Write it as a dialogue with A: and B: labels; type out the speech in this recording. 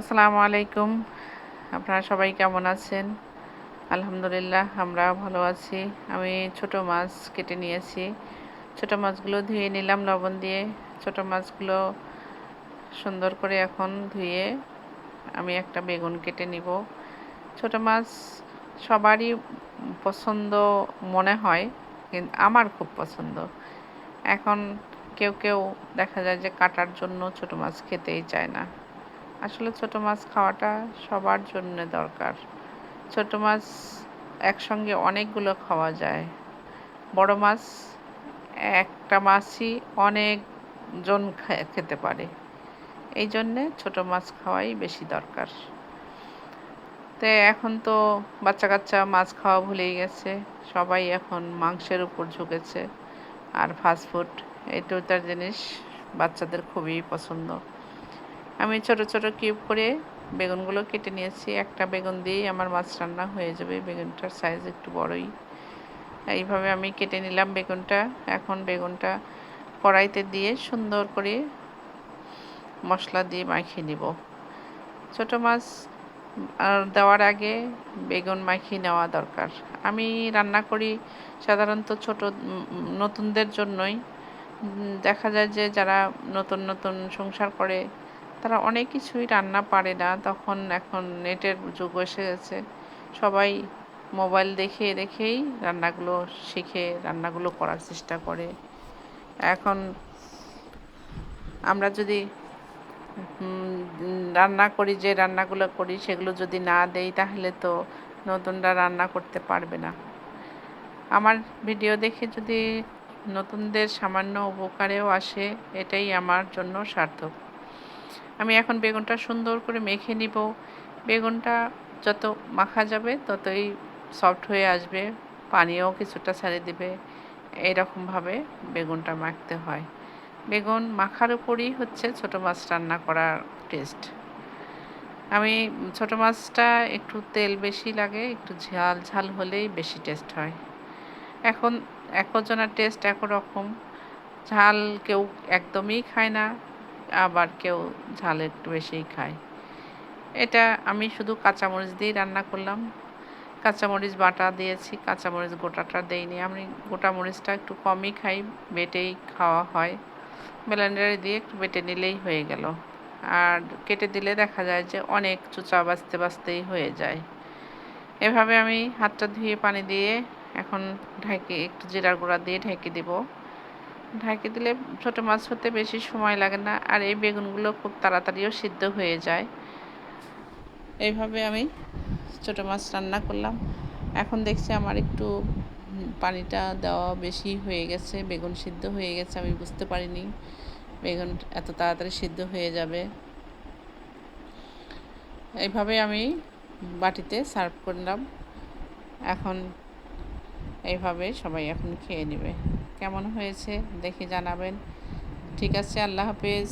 A: আসসালামু আলাইকুম। আপনারা সবাই কেমন আছেন? আলহামদুলিল্লাহ আমরা ভালো আছি। আমি ছোট মাছ কেটে নিয়েছি। ছোট মাছগুলো ধুয়ে নিলাম লবণ দিয়ে। ছোট মাছগুলো সুন্দর করে এখন ধুয়ে আমি একটা বেগুন কেটে নিব। ছোট মাছ সবারই পছন্দ মনে হয়, কিন্তু আমার খুব পছন্দ। এখন কেউ কেউ দেখা যায় যে কাটার জন্য ছোট মাছ খেতেই চায় না। আসলে ছোট মাছ খাওয়াটা সবার জন্য দরকার। ছোট মাছ একসঙ্গে অনেকগুলো খাওয়া যায়। বড় মাছ একটা মাছই অনেকজন খেতে পারে। এই জন্যে ছোট মাছ খাওয়াই বেশি দরকার। তো এখন তো বাচ্চা কাচ্চা মাছ খাওয়া ভুলেই গেছে। সবাই এখন মাংসের উপর ঝুঁকেছে। আর ফাস্টফুড এই দুটার জিনিস বাচ্চাদের খুবই পছন্দ। আমি ছোট ছোট কিউব করে বেগুনগুলো কেটে নিয়েছি। একটা বেগুন দিয়েই আমার মাছ রান্না হয়ে যাবে। বেগুনটার সাইজ একটু বড়ই। এইভাবে আমি কেটে নিলাম বেগুনটা। এখন বেগুনটা কড়াইতে দিয়ে সুন্দর করে মশলা দিয়ে মাখিয়ে নিব। ছোট মাছ দেওয়ার আগে বেগুন মাখিয়ে নেওয়া দরকার। আমি রান্না করি সাধারণত ছোট নতুনদের জন্যই। দেখা যায় যে যারা নতুন নতুন সংসার করে তারা অনেক কিছুই রান্না পারে না। তখন এখন নেটের যুগ এসে গেছে। সবাই মোবাইল দেখে দেখেই রান্নাগুলো শিখে রান্নাগুলো করার চেষ্টা করে। এখন আমরা যদি রান্না করি, যে রান্নাগুলো করি, সেগুলো যদি না দেই, তাহলে তো নতুনরা রান্না করতে পারবে না। আমার ভিডিও দেখে যদি নতুনদের সামান্য উপকারেও আসে, এটাই আমার জন্য সার্থক। আমি এখন বেগুনটা সুন্দর করে মেখে নিব। বেগুনটা যত মাখা যাবে, ততই সফট হয়ে আসবে। পানিও কিছুটা ছেড়ে দেবে। এরকমভাবে বেগুনটা মাখতে হয়। বেগুন মাখার উপরই হচ্ছে ছোট মাছ রান্না করার টেস্ট আমি ছোট মাছটা একটু তেল বেশি লাগে, একটু ঝাল ঝাল হলেই বেশি টেস্ট হয়। এখন একজনের টেস্ট একরকম। ঝাল কেউ একদমই খায় না। আবার কেউ ঝাল একটু বেশিই খায়। এটা আমি শুধু কাঁচামরিচ দিয়েই রান্না করলাম। কাঁচামরিচ বাটা দিয়েছি, কাঁচামরিচ গোটাটা দেইনি। আমি গোটা মরিচটা একটু কমই খাই, বেটেই খাওয়া হয়। ব্লেন্ডারে দিয়ে একটু বেটে নিলেই হয়ে গেল। আর কেটে দিলে দেখা যায় যে অনেক চুচা বাঁচতে বাঁচতেই হয়ে যায়। এভাবে আমি হাতটা ধুয়ে পানি দিয়ে এখন ঢেকে একটু জিরার গুঁড়া দিয়ে ঢেকে দিব। ঢাকি দিলে ছোটো মাছ হতে বেশি সময় লাগে না, আর এই বেগুনগুলো খুব তাড়াতাড়িও সিদ্ধ হয়ে যায়। এইভাবে আমি ছোটো মাছ রান্না করলাম। এখন দেখছি আমার একটু পানিটা দেওয়া বেশি হয়ে গেছে, বেগুন সিদ্ধ হয়ে গেছে, আমি বুঝতে পারিনি বেগুন এত তাড়াতাড়ি সিদ্ধ হয়ে যাবে। এইভাবে আমি বাটিতে সার্ভ করলাম। এখন এইভাবে সবাই এখন খেয়ে নেবে। কেমন হয়েছে দেখে জানাবেন। ঠিক আছে আল্লাহ হাফেজ।